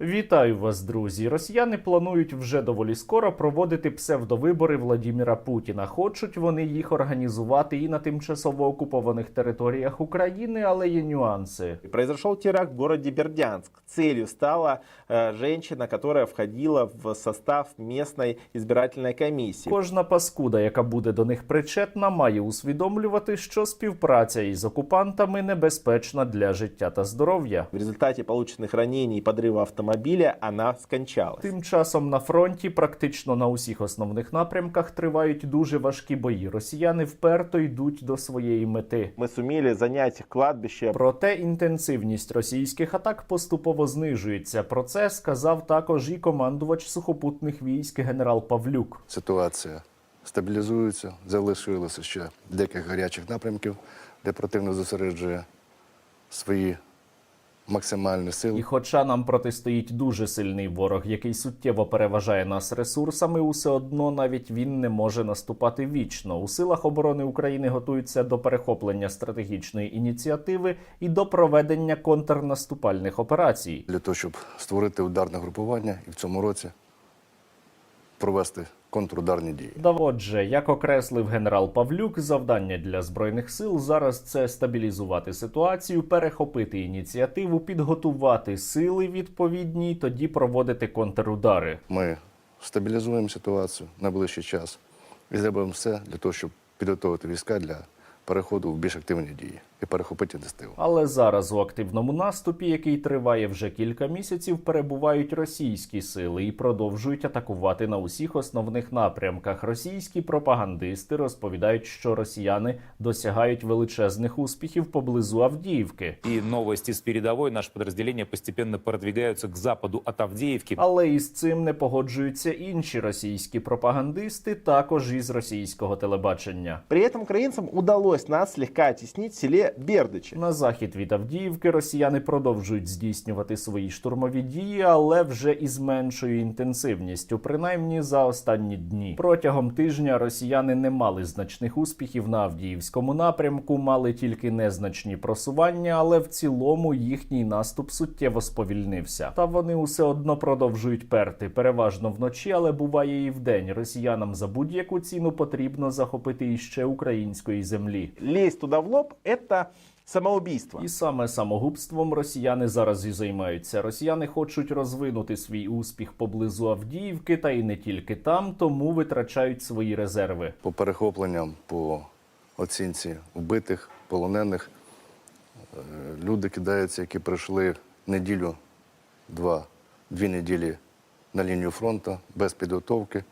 Вітаю вас, друзі. Росіяни планують вже доволі скоро проводити псевдовибори Владіміра Путіна. Хочуть вони їх організувати і на тимчасово окупованих територіях України, але є нюанси. Произошел теракт в городе Бердянск. Целью стала э, женщина, которая входила в состав местной избирательной комиссии. Кожна паскуда, яка буде до них причетна, має усвідомлювати, що співпраця із окупантами небезпечна для життя та здоров'я. В результате полученных ранений и подрыва автомобиля она скончалась. Тим часом на фронті, практично на усіх основних напрямках, тривають дуже важкі бої. Росіяни вперто йдуть до своєї мети. Мы сумели занять кладбище. Проте інтенсивність російських атак поступово знижується. Про це сказав також і командувач сухопутних військ генерал Павлюк. Ситуація стабілізується, залишилося ще декілька гарячих напрямків, де противник зосереджує свої максимальні сили. І хоча нам протистоїть дуже сильний ворог, який суттєво переважає нас ресурсами, усе одно навіть він не може наступати вічно. У силах оборони України готуються до перехоплення стратегічної ініціативи і до проведення контрнаступальних операцій. Для того, щоб створити ударне групування і в цьому році провести контрударні дії. Да, отже, як окреслив генерал Павлюк, завдання для збройних сил зараз це стабілізувати ситуацію, перехопити ініціативу, підготувати сили відповідні, і тоді проводити контрудари. Ми стабілізуємо ситуацію на ближчий час і зробимо все для того, щоб підготувати війська для переходу в більш активні дії і перехопити ініціативу. Але зараз у активному наступі, який триває вже кілька місяців, перебувають російські сили і продовжують атакувати на усіх основних напрямках. Російські пропагандисти розповідають, що росіяни досягають величезних успіхів поблизу Авдіївки. И новости с передовой. Наши подразделения постепенно продвигаются к западу от Авдеевки. Але із цим не погоджуються інші російські пропагандисти, також із російського телебачення. При этом украинцам удалось нас слегка оттеснить в селе Бердычи. На захід від Авдіївки росіяни продовжують здійснювати свої штурмові дії, але вже із меншою інтенсивністю, принаймні за останні дні. Протягом тижня росіяни не мали значних успіхів на Авдіївському напрямку, мали тільки незначні просування, але в цілому їхній наступ суттєво сповільнився. Та вони усе одно продовжують перти, переважно вночі, але буває і вдень. Росіянам за будь-яку ціну потрібно захопити іще української землі. Лезть туда в лоб – это самоубийство. І саме самогубством росіяни зараз і займаються. Росіяни хочуть розвинути свій успіх поблизу Авдіївки, та й не тільки там, тому витрачають свої резерви. По перехопленням, по оцінці вбитих, полонених, е, люди кидаються, які прийшли неділю, два, дві неділі на лінію фронту без підготовки.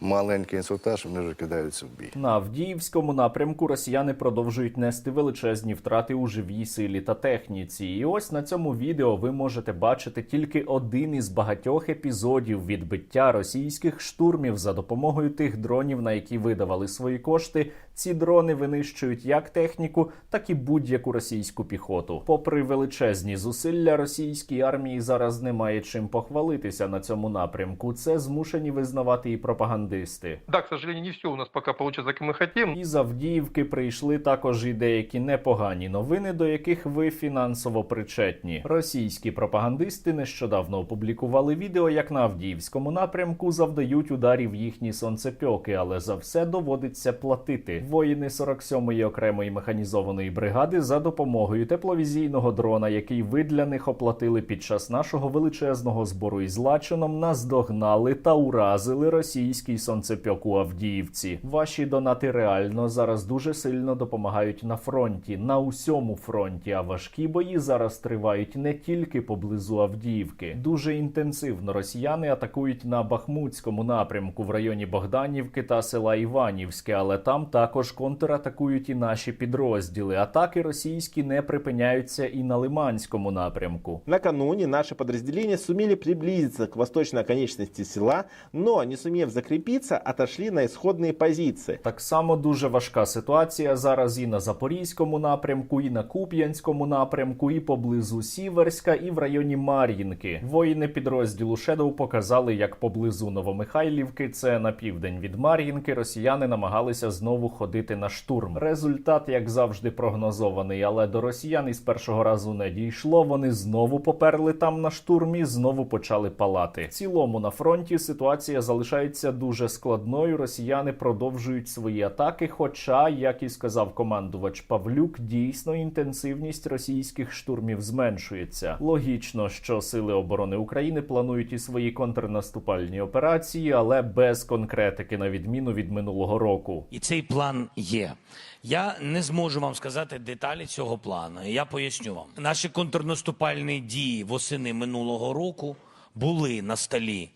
Маленький інструктаж, вони вже кидаються в бій. На Авдіївському напрямку росіяни продовжують нести величезні втрати у живій силі та техніці. І ось на цьому відео ви можете бачити тільки один із багатьох епізодів відбиття російських штурмів за допомогою тих дронів, на які видавали свої кошти. Ці дрони винищують як техніку, так і будь-яку російську піхоту. Попри величезні зусилля російській армії зараз немає чим похвалитися на цьому напрямку. Це змушені визнавати і пропагандисти. Да, к сожалению, не все у нас пока получится, как мы хотим. Із Авдіївки прийшли також і деякі непогані новини, до яких ви фінансово причетні. Російські пропагандисти нещодавно опублікували відео, як на Авдіївському напрямку завдають ударів їхні сонцепьоки, але за все доводиться платити. Воїни 47-ї окремої механізованої бригади за допомогою тепловізійного дрона, який ви для них оплатили під час нашого величезного збору із Лачином, наздогнали та уразили російський сонцепьок у Авдіївці. Ваші донати реально зараз дуже сильно допомагають на фронті, на усьому фронті. А важкі бої зараз тривають не тільки поблизу Авдіївки. Дуже інтенсивно росіяни атакують на Бахмутському напрямку в районі Богданівки та села Іванівське, але там також контратакують і наші підрозділи. Атаки російські не припиняються і на Лиманському напрямку. Накануне наши подразделения сумели приблизиться к восточной оконечности села, но, не сумев закрепиться, отошли на исходные позиции. Так само дуже важка ситуація зараз і на Запорізькому напрямку, і на Куп'янському напрямку, і поблизу Сіверська, і в районі Мар'їнки. Воїни підрозділу Шедоу показали, як поблизу Новомихайлівки, це на південь від Мар'їнки, росіяни намагалися знову ходити виходити на штурм. Результат, як завжди, прогнозований, але до росіян із першого разу не дійшло. Вони знову поперли там на штурмі, знову почали палати. В цілому на фронті ситуація залишається дуже складною. Росіяни продовжують свої атаки. Хоча, як і сказав командувач Павлюк, дійсно інтенсивність російських штурмів зменшується. Логічно, що сили оборони України планують і свої контрнаступальні операції, але без конкретики, на відміну від минулого року. І цей план є. Я не зможу вам сказати деталі цього плану. Я поясню вам. Наші контрнаступальні дії восени минулого року були на столі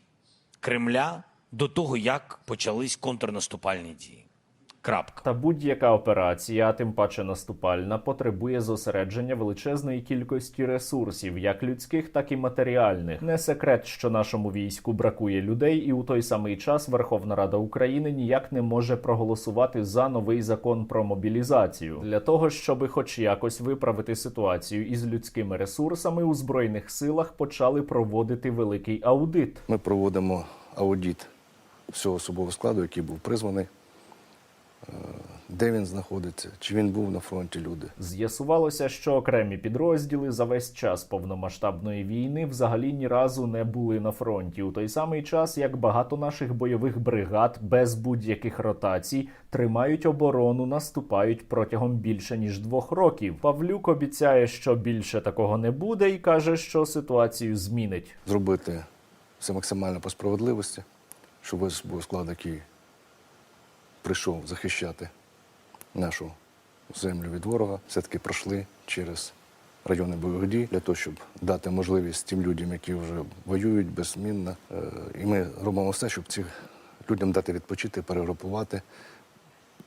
Кремля до того, як почались контрнаступальні дії. Крапка. Та будь-яка операція, а тим паче наступальна, потребує зосередження величезної кількості ресурсів, як людських, так і матеріальних. Не секрет, що нашому війську бракує людей, і у той самий час Верховна Рада України ніяк не може проголосувати за новий закон про мобілізацію для того, щоб хоч якось виправити ситуацію із людськими ресурсами у збройних силах, почали проводити великий аудит. Ми проводимо аудит всього особового складу, який був призваний, де він знаходиться, чи він був на фронті люди. З'ясувалося, що окремі підрозділи за весь час повномасштабної війни взагалі ні разу не були на фронті. У той самий час, як багато наших бойових бригад без будь-яких ротацій тримають оборону, наступають протягом більше ніж двох років. Павлюк обіцяє, що більше такого не буде, і каже, що ситуацію змінить. Зробити все максимально по справедливості, щоб особовий склад, який прийшов захищати нашу землю від ворога, все-таки пройшли через райони бойових дій для того, щоб дати можливість тим людям, які вже воюють беззмінно. Е, І ми робимо все, щоб цим людям дати відпочити, перегрупувати.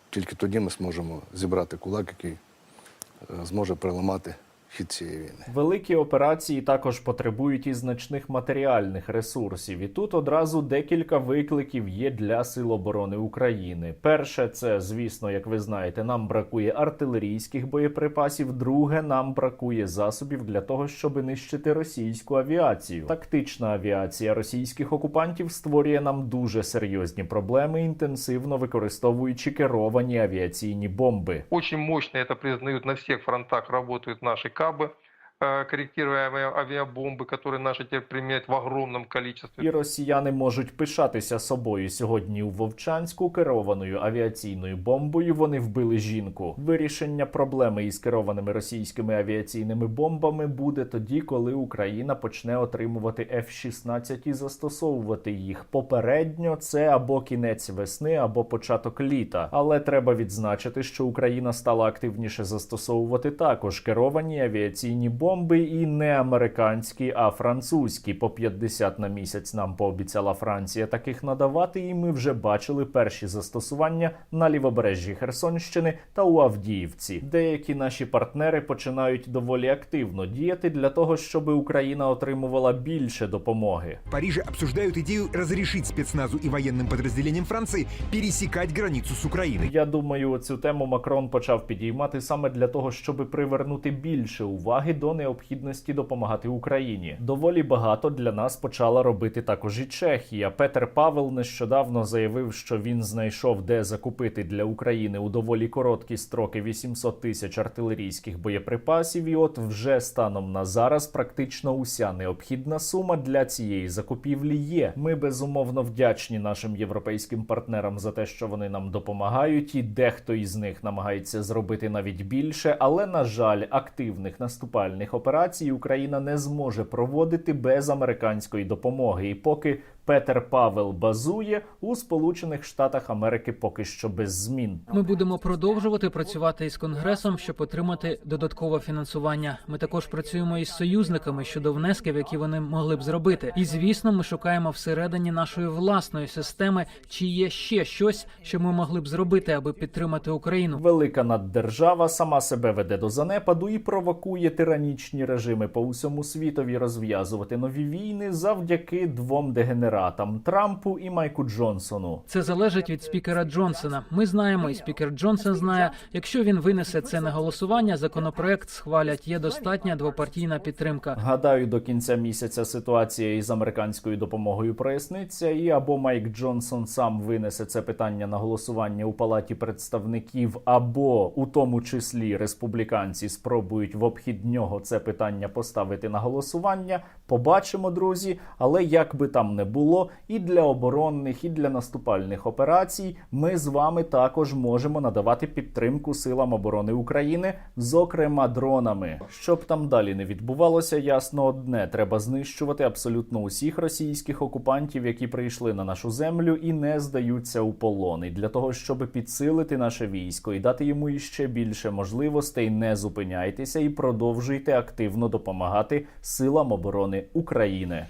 Тільки тоді ми зможемо зібрати кулак, який е, зможе переламати хід цієї війни. Великі операції також потребують і значних матеріальних ресурсів. І тут одразу декілька викликів є для Сил оборони України. Перше, це звісно, як ви знаєте, нам бракує артилерійських боєприпасів. Друге, нам бракує засобів для того, щоб нищити російську авіацію. Тактична авіація російських окупантів створює нам дуже серйозні проблеми, інтенсивно використовуючи керовані авіаційні бомби. Очень мощно это признают на всех фронтах работают наши кабы, э, корректируемые авиабомбы, которые наши теперь применяют в огромном количестве. І росіяни можуть пишатися собою сьогодні у Вовчанську керованою авіаційною бомбою. Вони вбили жінку. Вирішення проблеми із керованими російськими авіаційними бомбами буде тоді, коли Україна почне отримувати F-16 і застосовувати їх. Попередньо це або кінець весни, або початок літа. Але треба відзначити, що Україна стала активніше застосовувати також керовані авіаційні бомби і не американські, а французькі. По 50 на місяць нам пообіцяла Франція таких надавати, і ми вже бачили перші застосування на лівобережжі Херсонщини та у Авдіївці. Деякі наші партнери починають доволі активно діяти для того, щоб Україна отримувала більше допомоги. В Париже обсуждают идею разрешить спецназу и военным подразделениям Франции пересекать границу с Украиной. Я думаю, цю тему Макрон почав підіймати саме для того, щоб привернути більше уваги до необхідності допомагати Україні. Доволі багато для нас почала робити також і Чехія. Петер Павел нещодавно заявив, що він знайшов де закупити для України у доволі короткі строки 800 тисяч артилерійських боєприпасів. І от вже станом на зараз практично уся необхідна сума для цієї закупівлі є. Ми безумовно вдячні нашим європейським партнерам за те, що вони нам допомагають, і дехто із них намагається зробити навіть більше. Але на жаль, активних наступальних операцій Україна не зможе проводити без американської допомоги. І поки Петер Павел базує у Сполучених Штатах Америки, поки що без змін. Ми будемо продовжувати працювати із конгресом, щоб отримати додаткове фінансування. Ми також працюємо із союзниками щодо внесків, які вони могли б зробити. І звісно, ми шукаємо всередині нашої власної системи, чи є ще щось, що ми могли б зробити, аби підтримати Україну. Велика наддержава сама себе веде до занепаду і провокує тиранічні режими по усьому світові розв'язувати нові війни завдяки двом дегенератам демократам Трампу і Майку Джонсону. Це залежить від спікера Джонсона. Ми знаємо, і спікер Джонсон знає. Якщо він винесе це на голосування, законопроект схвалять. Є достатня двопартійна підтримка. Гадаю, до кінця місяця ситуація із американською допомогою проясниться, і або Майк Джонсон сам винесе це питання на голосування у палаті представників, або у тому числі республіканці спробують в обхід нього це питання поставити на голосування. Побачимо, друзі. Але як би там не було, і для оборонних, і для наступальних операцій ми з вами також можемо надавати підтримку силам оборони України, зокрема дронами. Щоб там далі не відбувалося, ясно одне: треба знищувати абсолютно усіх російських окупантів, які прийшли на нашу землю і не здаються у полон. І для того, щоб підсилити наше військо і дати йому іще більше можливостей, не зупиняйтеся і продовжуйте активно допомагати силам оборони України.